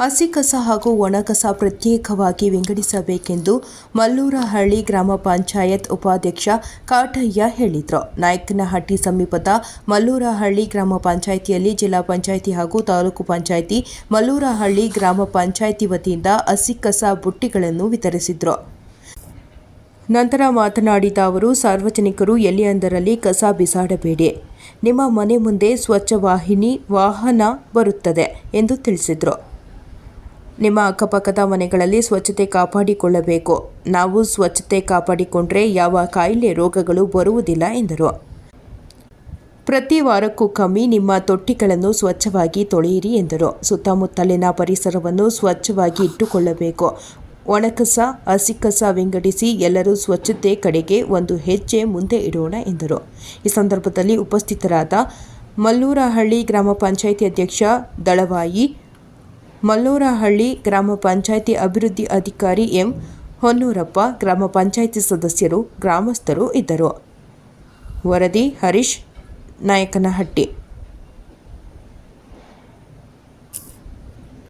ಹಸಿ ಕಸ ಹಾಗೂ ಒಣ ಕಸ ಪ್ರತ್ಯೇಕವಾಗಿ ವಿಂಗಡಿಸಬೇಕೆಂದು ಮಲ್ಲೂರಹಳ್ಳಿ ಗ್ರಾಮ ಪಂಚಾಯತ್ ಉಪಾಧ್ಯಕ್ಷ ಕಾಟಯ್ಯ ಹೇಳಿದರು. ನಾಯಕನಹಟ್ಟಿ ಸಮೀಪದ ಮಲ್ಲೂರಹಳ್ಳಿ ಗ್ರಾಮ ಪಂಚಾಯಿತಿಯಲ್ಲಿ ಜಿಲ್ಲಾ ಪಂಚಾಯಿತಿ ಹಾಗೂ ತಾಲೂಕು ಪಂಚಾಯಿತಿ ಮಲ್ಲೂರಹಳ್ಳಿ ಗ್ರಾಮ ಪಂಚಾಯಿತಿ ವತಿಯಿಂದ ಹಸಿ ಕಸ ಬುಟ್ಟಿಗಳನ್ನು ವಿತರಿಸಿದರು. ನಂತರ ಮಾತನಾಡಿದ ಅವರು, ಸಾರ್ವಜನಿಕರು ಎಲ್ಲಿಯೊಂದರಲ್ಲಿ ಕಸ ಬಿಸಾಡಬೇಡಿ. ನಿಮ್ಮ ಮನೆ ಮುಂದೆ ಸ್ವಚ್ಛ ವಾಹಿನಿ, ವಾಹನ ಬರುತ್ತದೆ ಎಂದು ತಿಳಿಸಿದರು. ನಿಮ್ಮ ಅಕ್ಕಪಕ್ಕದ ಮನೆಗಳಲ್ಲಿ ಸ್ವಚ್ಛತೆ ಕಾಪಾಡಿಕೊಳ್ಳಬೇಕು. ನಾವು ಸ್ವಚ್ಛತೆ ಕಾಪಾಡಿಕೊಂಡ್ರೆ ಯಾವ ಕಾಯಿಲೆ ರೋಗಗಳು ಬರುವುದಿಲ್ಲ, ಎಂದರು. ಪ್ರತಿ ವಾರಕ್ಕೂ ಕಮ್ಮಿ ನಿಮ್ಮ ತೊಟ್ಟಿಗಳನ್ನು ಸ್ವಚ್ಛವಾಗಿ ತೊಳೆಯಿರಿ, ಎಂದರು. ಸುತ್ತಮುತ್ತಲಿನ ಪರಿಸರವನ್ನು ಸ್ವಚ್ಛವಾಗಿ ಇಟ್ಟುಕೊಳ್ಳಬೇಕು. ಒಣಕಸ, ಹಸಿಕಸ ವಿಂಗಡಿಸಿ ಎಲ್ಲರೂ ಸ್ವಚ್ಛತೆ ಕಡೆಗೆ ಒಂದು ಹೆಜ್ಜೆ ಮುಂದೆ ಇಡೋಣ, ಎಂದರು. ಈ ಸಂದರ್ಭದಲ್ಲಿ ಉಪಸ್ಥಿತರಾದ ಮಲ್ಲೂರಹಳ್ಳಿ ಗ್ರಾಮ ಪಂಚಾಯಿತಿ ಅಧ್ಯಕ್ಷ ದಳವಾಯಿ ಮಲ್ಲೂರಹಳ್ಳಿ ಗ್ರಾಮ ಪಂಚಾಯಿತಿ ಅಭಿವೃದ್ಧಿ ಅಧಿಕಾರಿ ಎಂ ಹೊನ್ನೂರಪ್ಪ, ಗ್ರಾಮ ಪಂಚಾಯಿತಿ ಸದಸ್ಯರು, ಗ್ರಾಮಸ್ಥರು ಇದ್ದರು. ವರದಿ ಹರೀಶ್, ನಾಯಕನಹಟ್ಟಿ.